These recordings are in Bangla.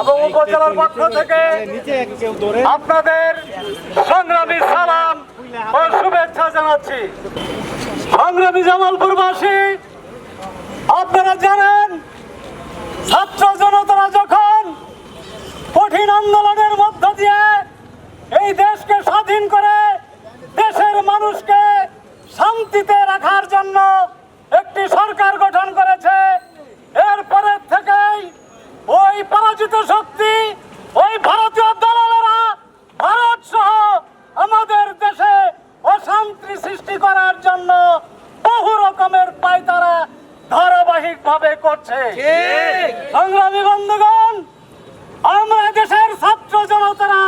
এবং উপজেলার পক্ষ থেকে আপনাদের সংগ্রামী সালাম ও শুভেচ্ছা জানাচ্ছি। সংগ্রামী জামালপুরবাসী আপনারা জানেন ছাত্র জনতারা যখন কঠিন আন্দোলনের মধ্য দিয়ে এই দেশকে স্বাধীন করে দেশের মানুষকে শান্তিতে রাখার জন্য একটি সরকার গঠন করেছে এরপরের থেকেই ওই পরাজিত শক্তি ওই ভারতীয় দালালেরা ভারত সহ আমাদের দেশে অশান্তি সৃষ্টি করার জন্য বহু রকমের পায়তারা ধারাবাহিক ভাবে করছে সংগ্রামী বন্ধুগণ আমরা দেশের ছাত্র জনতারা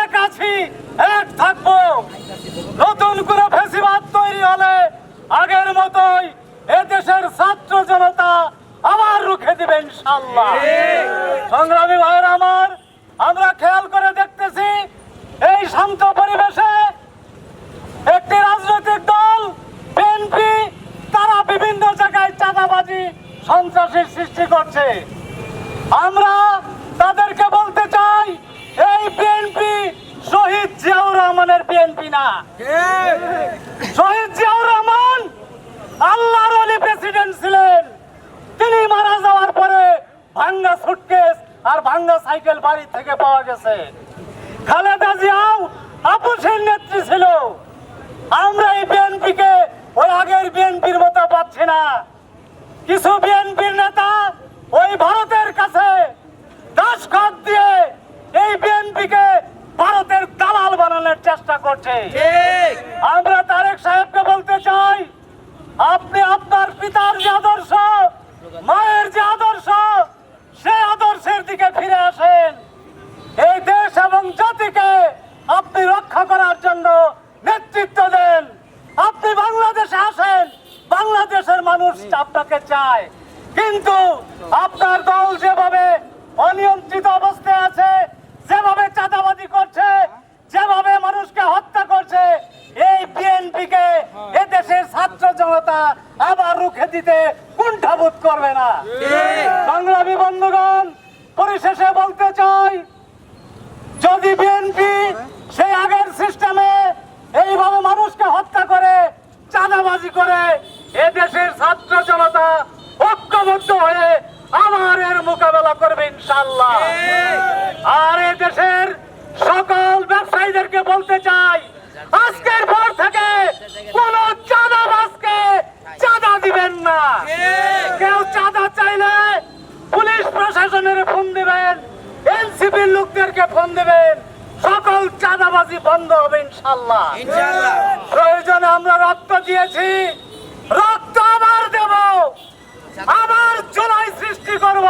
এক আছি এক থাকব। নতুন করে ফেসিবাদ তৈরি হলে আগের মতোই এদেশের ছাত্র জনতা রুখে দিবে ইনশাল্লাহ সংগ্রামী ভাইয়ের আমার, আমরা খেয়াল করে দেখতেছি, এই শান্ত পরিবেশে একটি রাজনৈতিক দল বিএনপি তারা বিভিন্ন জায়গায় চাঁদাবাজি, সন্ত্রাসের সৃষ্টি করছে। আমরা তাদেরকে বলতে চাই, এই বিএনপি শহীদ জিয়াউর রহমানের বিএনপি না। শহীদ জিয়াউর রহমান আল্লাহর অলি প্রেসিডেন্ট ছিলেন। তিনি মারা ভাঙ্গা সুটকেস আর ভাঙ্গা সাইকেল বাড়ি থেকে পাওয়া গেছে। খালেদা জিয়াও আপুসের নেত্রী ছিল। আমরা এই বিএনপিকে ওই আগের বিএনপির মতো পাচ্ছি না। কিছু বিএনপির নেতা ওই ভারতের কাছে দাসখত দিয়ে এই বিএনপিকে ভারতের দালাল বানানোর চেষ্টা করছে। আমরা তারেক সাহেবকে বলতে চাই আপনি আপনার পিতার যে আদর্শ মায়ের যে আদর্শ সেই আদর্শের দিকে ফিরে আসেন। এই দেশ এবং জাতিকে আপনি রক্ষা করার জন্য নেতৃত্ব দেন। আপনি বাংলাদেশে আসেন, বাংলাদেশের মানুষ আপনাকে চায়। কিন্তু আপনার দল যেভাবে অনিয়ন্ত্রিত অবস্থায় আছে, যেভাবে চাঁদাবাজি করছে, যেভাবে মানুষকে হত্যা করছে, এই বিএনপি কে এদেশের ছাত্র জনতা আবার রুখে দিতে কুণ্ঠাবোধ করবে না। বন্ধুগণ, পরিশেষে বলতে চাই, যদি বিএনপি সেই আগের সিস্টেমে এইভাবে মানুষকে হত্যা করে, চাঁদাবাজি করে, এ দেশের ছাত্র জনতা ঐক্যবদ্ধ হয়ে আবার এর মোকাবেলা করবে ইনশাল্লাহ আর এ দেশের সকল ব্যবসায়ীদেরকে বলতে চাই, আজকের পর থেকে কোন চাঁদাবাজকে চাঁদা দিবেন না। পুলিশ প্রশাসনের ফোন দিবেন এনসিপির লোকদেরকে ফোন দেবেন। সকল চাঁদাবাজি বন্ধ হবে ইনশাল্লাহ প্রয়োজনে আমরা রক্ত দিয়েছি। রক্ত আবার দেব। আবার জোলাই সৃষ্টি করব।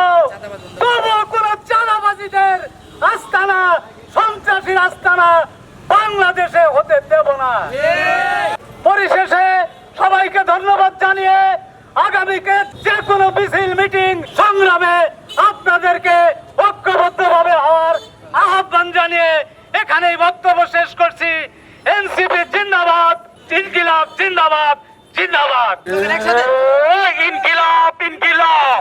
তবু কোন চাঁদাবাজিদের আস্তানা সন্ত্রাসীর আস্তানা বাংলাদেশে হতে দেব না। পরিশেষে সবাইকে ধন্যবাদ জানিয়ে আগামীকে যে কোনো মিছিল মিটিং সংগ্রামে আপনাদেরকে ঐক্যবদ্ধভাবে হওয়ার আহ্বান জানিয়ে এখানেই বক্তব্য শেষ করছি। এনসিপি জিন্দাবাদ ইনকিলাব জিন্দাবাদ জিন্দাবাদ। ইনকিলাব ইনকিলাব।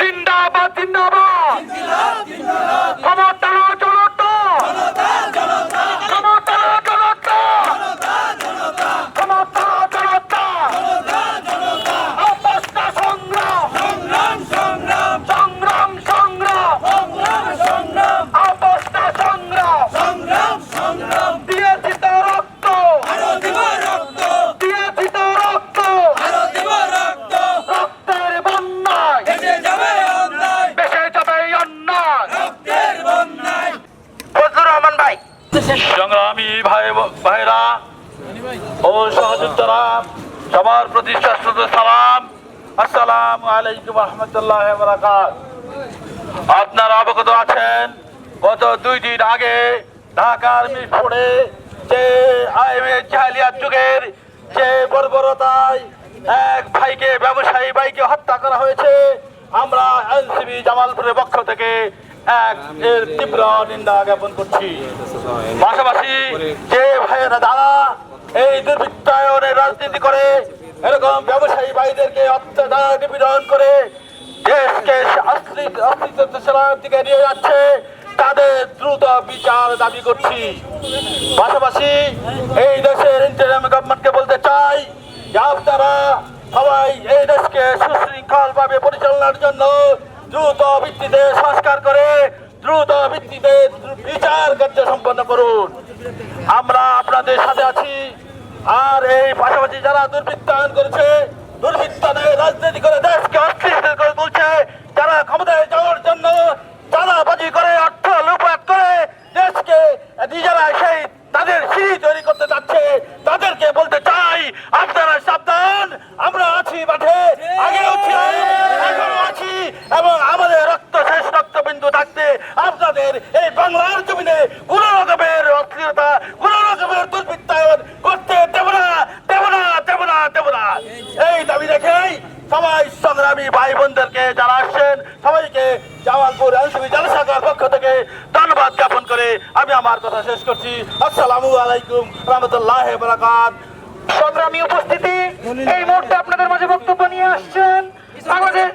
জিন্দাবাদ জিন্দাবাদ। ক্ষমতা জনতা ক্ষমতা জনতা ক্ষমতা জনতা অবস্থা সংগ্রাম সংগ্রাম সংগ্রাম অবস্থা সংগ্রাম দিয়েছি তো রক্ত দিয়েছি তো রক্ত রক্তের বন্যায় বেসে যাবে অন্যায় ফজলুর রহমান ভাই সংগ্রামী ভাই ভাইরা ও সালাম। আসসালাম আপনারা অবগত আছেন, গত দুই দিন আগে ঢাকার মিরপুরে যে যুগের যে বর্বরতায় এক ভাইকে, ব্যবসায়ী ভাইকে হত্যা করা হয়েছে, আমরা এনসিবি জামালপুরের পক্ষ থেকে রাজনীতি করে, এরকম ব্যবসায়ী ভাইদেরকে করে দেশকে অস্তিত্বের নিয়ে যাচ্ছে, তাদের দ্রুত বিচার দাবি করছি। পাশাপাশি এই দেশের ইন্টারিয়াম গভর্নমেন্টকে বলতে চাই যে আপনারা সবাই এই দেশকে সুশৃঙ্খল ভাবে পরিচালনার জন্য দ্রুত ভিত্তিতে সংস্কার করে দ্রুত ভিত্তিতে বিচার কার্য সম্পন্ন করুন। আমরা আপনাদের সাথে আছি। আর এই পাশাপাশি যারা দুর্বৃত্তায়ন করেছে দুর্বৃত্তায়নের রাজনীতি করে দেশকে অস্থিতিশীল করে তুলছে, যারা ক্ষমতায় যাওয়ার জন্য চাঁদাবাজি করে, অর্থ লুপাট করে দেশকে নিজেরা সেই তাদের সিঁড়ি তৈরি করতে যাচ্ছে তাদেরকে বলতে চাই আপনারা সাবধান আমরা আছি মাঠে আগেও ছিলাম এখনও আছি এবং আমাদের রক্ত শেষ রক্তবিন্দু থাকতে আপনাদের এই বাংলার জমিনে কোন রকমের অস্থিরতা কোন রকমের দুর্বৃত্তায়ন করতে দেব না দেব না দেব না দেব না এই দাবি রেখেই সবাই সংগ্রামী ভাই বোনদেরকে যারা আসছেন সবাইকে জামালপুর আইনসভী জনসংখ্যার পক্ষ থেকে ধন্যবাদ জ্ঞাপন করে আমি আমার কথা শেষ করছি আসসালামু আলাইকুম রহমতুল্লাহ বারাকাত। সংগ্রামী উপস্থিতি এই মুহূর্তে আপনাদের মাঝে বক্তব্য নিয়ে আসছেন বাংলাদেশ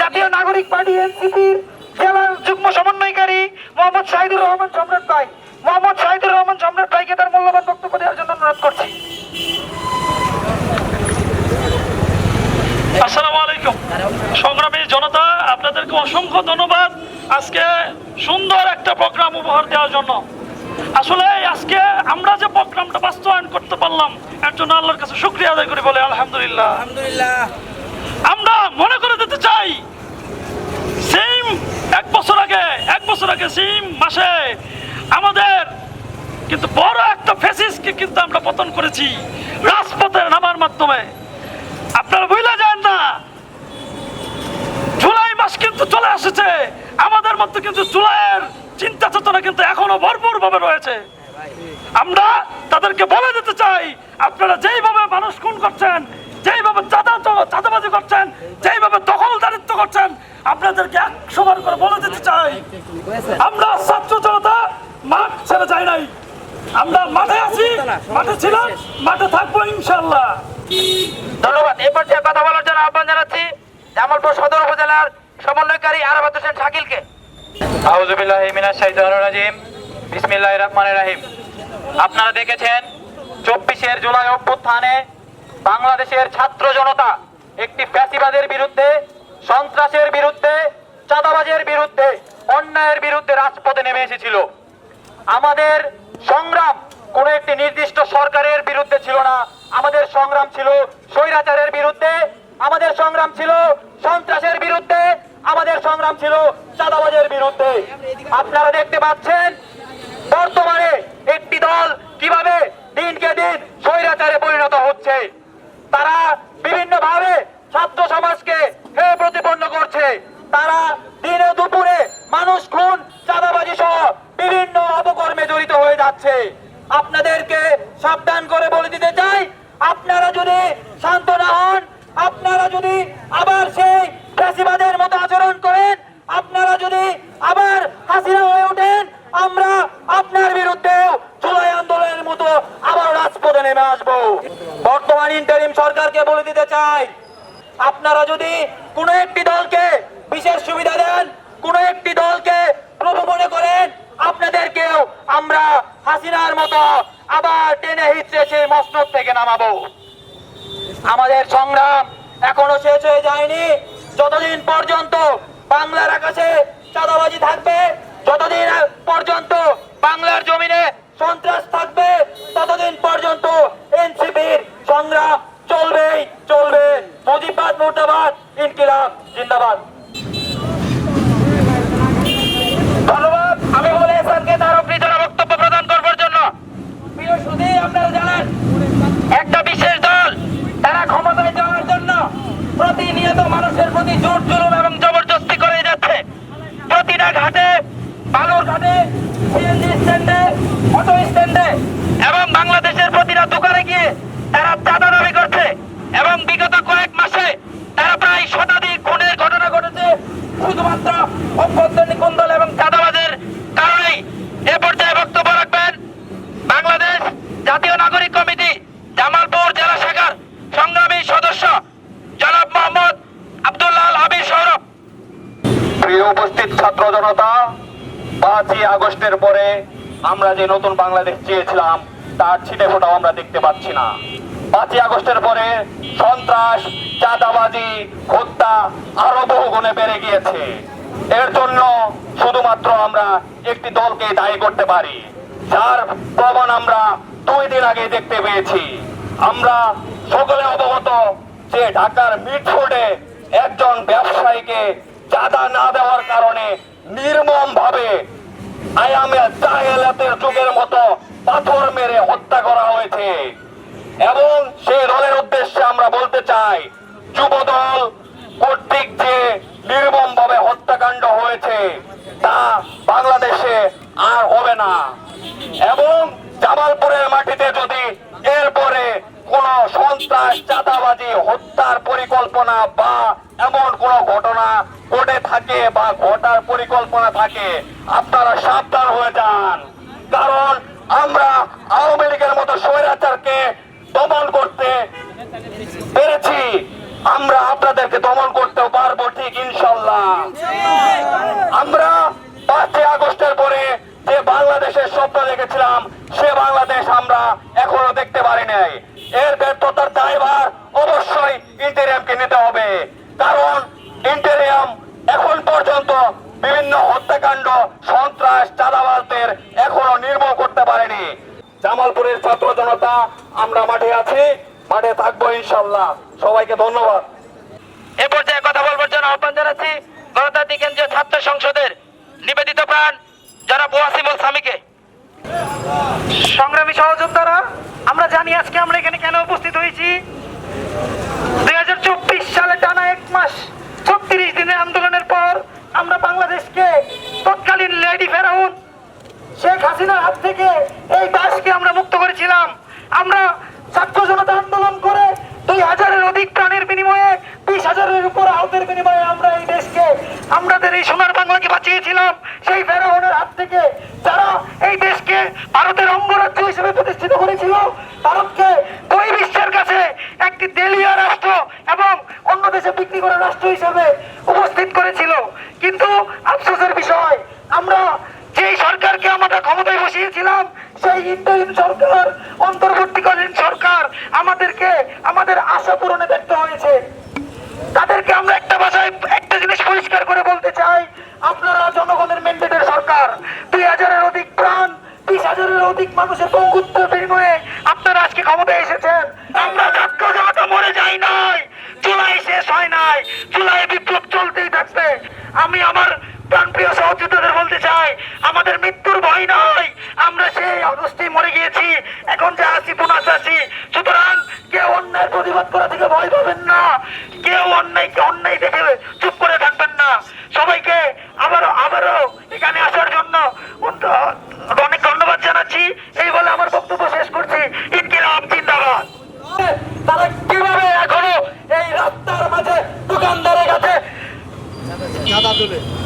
জাতীয় নাগরিক পার্টি এনসিপির জেলার যুগ্ম সমন্বয়কারী মোহাম্মদ শাহিদুর রহমান সম্রাট ভাই। মোহাম্মদ শাহিদুর রহমান সম্রাট ভাইকে তার মূল্যবান বক্তব্য দেওয়ার জন্য অনুরোধ করছি। আসসালামু আলাইকুম। সংগ্রামী জনতা আপনাদেরকে অসংখ্য ধন্যবাদ। আজকে সুন্দর একটা প্রোগ্রাম উপহার দেওয়ার জন্য। আসলে আজকে আমরা যে প্রোগ্রামটা বাস্তবায়ন করতে পারলাম এর জন্য আল্লাহর কাছে শুক্রিয়া আদায় করি বলে আলহামদুলিল্লাহ। আলহামদুলিল্লাহ। আমরা মনে করে দিতে চাই সেম এক বছর আগে এক বছর আগে সেম মাসে আমাদের কিন্তু বড় একটা ফেসিসকে কিন্তু আমরা পতন করেছি রাজপথে নামার মাধ্যমে। আপনারা বুঝলে যান না জুলাই মাস কিন্তু চলে এসেছে আমাদের মধ্যে কিন্তু জুলাইয়ের চিন্তা চেতনা কিন্তু এখনও ভরপুর ভাবে রয়েছে। আমরা তাদেরকে বলে দিতে চাই, আপনারা যেইভাবে মানুষ খুন করছেন, যেইভাবে চাঁদা চাঁদাবাজি করছেন, যেইভাবে দখলদারিত্ব করছেন, আপনাদেরকে একশো বার করে বলে দিতে চাই, আমরা ছাত্র জনতা মাঠ ছেড়ে যাই নাই। আমরা মাঠে আছি, মাঠে ছিলাম, মাঠে থাকব ইনশাল্লাহ ধন্যবাদ। এই পর্যায়ে কথা বলার জন্য আহ্বান জানাচ্ছি জামালপুর সদর উপজেলার সমন্বয়কারী আরাফাত হোসেন শাকিলকে। আপনারা দেখেছেন, চব্বিশের জুলাই অভ্যুত্থানে বাংলাদেশের ছাত্র জনতা একটি ফ্যাসিবাদের বিরুদ্ধে, সন্ত্রাসের বিরুদ্ধে, চাঁদাবাজের বিরুদ্ধে, অন্যায়ের বিরুদ্ধে রাজপথে নেমে এসেছিল। আমাদের সংগ্রাম কোন একটি নির্দিষ্ট সরকারের বিরুদ্ধে ছিল না। আমাদের সংগ্রাম ছিল স্বৈরাচারের বিরুদ্ধে, আমাদের সংগ্রাম ছিল সন্ত্রাসের বিরুদ্ধে আমাদের সংগ্রাম ছিল চাঁদাবাজের বিরুদ্ধে। আপনারা দেখতে পাচ্ছেন, বর্তমানে একটি দল কীভাবে দিনকে দিন স্বৈরাচারে পরিণত হচ্ছে, তারা বিভিন্ন ভাবে ছাত্র সমাজকে হে প্রতিপন্ন করছে। তারা দিনে দুপুরে মানুষ খুন, চাঁদাবাজি সহ বিভিন্ন অপকর্মে জড়িত হয়ে যাচ্ছে। আপনাদেরকে সাবধান করে বলে দিতে চাই, আপনারা যদি শান্ত না হন আপনারা যদি আবার সেই ফ্যাসিবাদের মতো আচরণ করেন আপনারা যদি আবার হাসিনা হয়ে ওঠেন আমরা আপনার বিরুদ্ধে জুলাই আন্দোলনের মতো আবার রাজপথে নেমে আসব বর্তমান ইন্টারিম সরকারকে বলে দিতে চাই, আপনারা যদি কোনো একটি দলকে বিশেষ সুবিধা দেন, কোনো একটি দলকে প্রভু মনে করেন, আপনাদেরকেও আমরা হাসিনার মতো আবার টেনে হিচড়ে সেই মসনদ থেকে নামাবো। আমাদের সংগ্রাম এখনও শেষ হয়ে যায়নি। যতদিন পর্যন্ত বাংলার আকাশে চাঁদাবাজি থাকবে, যতদিন পর্যন্ত বাংলার জমিনে সন্ত্রাস থাকবে, ততদিন পর্যন্ত এনসিপির সংগ্রাম চলবেই চলবে মুজিবাদ মুর্দাবাদ ইনকিলাব জিন্দাবাদ আমরা যে নতুন বাংলাদেশ চেয়েছিলাম, তার ছিটে ফোটাও আমরা দেখতে পাচ্ছি না। পাঁচই আগস্টের পরে সন্ত্রাস, চাঁদাবাজি, হত্যা আরও বহু গুণে বেড়ে গিয়েছে। এর জন্য শুধুমাত্র আমরা একটি দলকে দায়ী করতে পারি, যার প্রমাণ আমরা দুই দিন আগে দেখতে পেয়েছি। আমরা সকলে অবগত যে ঢাকার মিটফোর্ডে একজন ব্যবসায়ীকে চাঁদা না দেওয়ার কারণে নির্মম ভাবে আয়ামে জাহেলাতের যুগের মতো পাথর মেরে হত্যা করা হয়েছে। এবং সেই দলের উদ্দেশ্যে আমরা বলতে চাই, যুবদল কর্তৃক যে নির্মম ভাবে হত্যাকাণ্ড হয়েছে, তা বাংলাদেশে আর হবে না। এবং জামালপুরের মাটিতে যদি সন্ত্রাস, চাঁদাবাজি, হত্যার পরিকল্পনা বা এমন কোন ঘটনা ঘটে থাকে বা ঘটার পরিকল্পনা থাকে, আপনারা সাবধান হয়ে যান। কারণ আমরা আওয়ামী লীগের মতো স্বৈরাচারকে দমন করতে পেরেছি আমরা আপনাদেরকে দমন করতেও পারব ঠিক ইনশাল্লাহ আমরা পাঁচই আগস্টের পরে যে বাংলাদেশের স্বপ্ন দেখেছিলাম সে বাংলাদেশ আমরা এখনও দেখতে পারি নাই এর ব্যর্থতার দায়ভার অবশ্যই ইন্টেরিয়ামকে নিতে হবে কারণ ইন্টেরিয়াম এখন পর্যন্ত বিভিন্ন হত্যাকাণ্ড সন্ত্রাস চাঁদাবাজদের এখনও নির্মূল করতে পারেনি। জামালপুরের ছাত্র জনতা আমরা মাঠে আছি মাঠে থাকব ইনশাল্লাহ। সবাইকে ধন্যবাদ। এ পর্যায়ে কথা বলবার জন্য আহ্বান জানাচ্ছি গণতান্ত্রিক কেন্দ্রীয় ছাত্র সংসদের নিবেদিত প্রাণ যারা ওয়াসিমুল স্বামীকে সংগ্রামী সহযোদ্ধারা আমরা জানি আজকে আমরা এখানে কেন উপস্থিত হয়েছি। দুই হাজার চব্বিশ সালে টানা এক মাস ছত্রিশ দিনের আন্দোলনের হাসিনার হাত থেকে এই দেশকে আমরা মুক্ত করেছিলাম। আমরা ছাত্র জনতা আন্দোলন করে দুই হাজারের অধিক প্রাণের বিনিময়ে, বিশ হাজারের উপর আহতের বিনিময়ে আমরা এই দেশকে আমাদের এই সোনার বাংলাকে বাঁচিয়েছিলাম। সেই ফেরাউনের হাত থেকে যারা এই দেশকে ভারতের অঙ্গরাজ্য হিসেবে প্রতিষ্ঠিত করেছিল, ভারতকে বই বিশ্বের কাছে একটি দেলিয়া রাষ্ট্র এবং অন্য দেশে বিক্রি করা রাষ্ট্র হিসেবে উপস্থিত করেছিল। কিন্তু আফসোসের বিষয়, আমরা বসিয়েছিলাম সেই ইন্টারিম সরকার, অন্তর্বর্তীকালীন সরকার আমাদেরকে, আমাদের আশা পূরণে ব্যর্থ হয়েছে। তাদেরকে আমরা একটা ভাষায় একটা জিনিস পরিষ্কার করে বলতে চাই, আপনারা জনগণের ম্যান্ডেটের সরকার। দুই হাজারের অধিক প্রাণ, বিশ হাজারের অধিক মানুষের বঙ্গুত্ব বিনিময়ে আপনারা আজকে ক্ষমতায় এসেছেন। চলে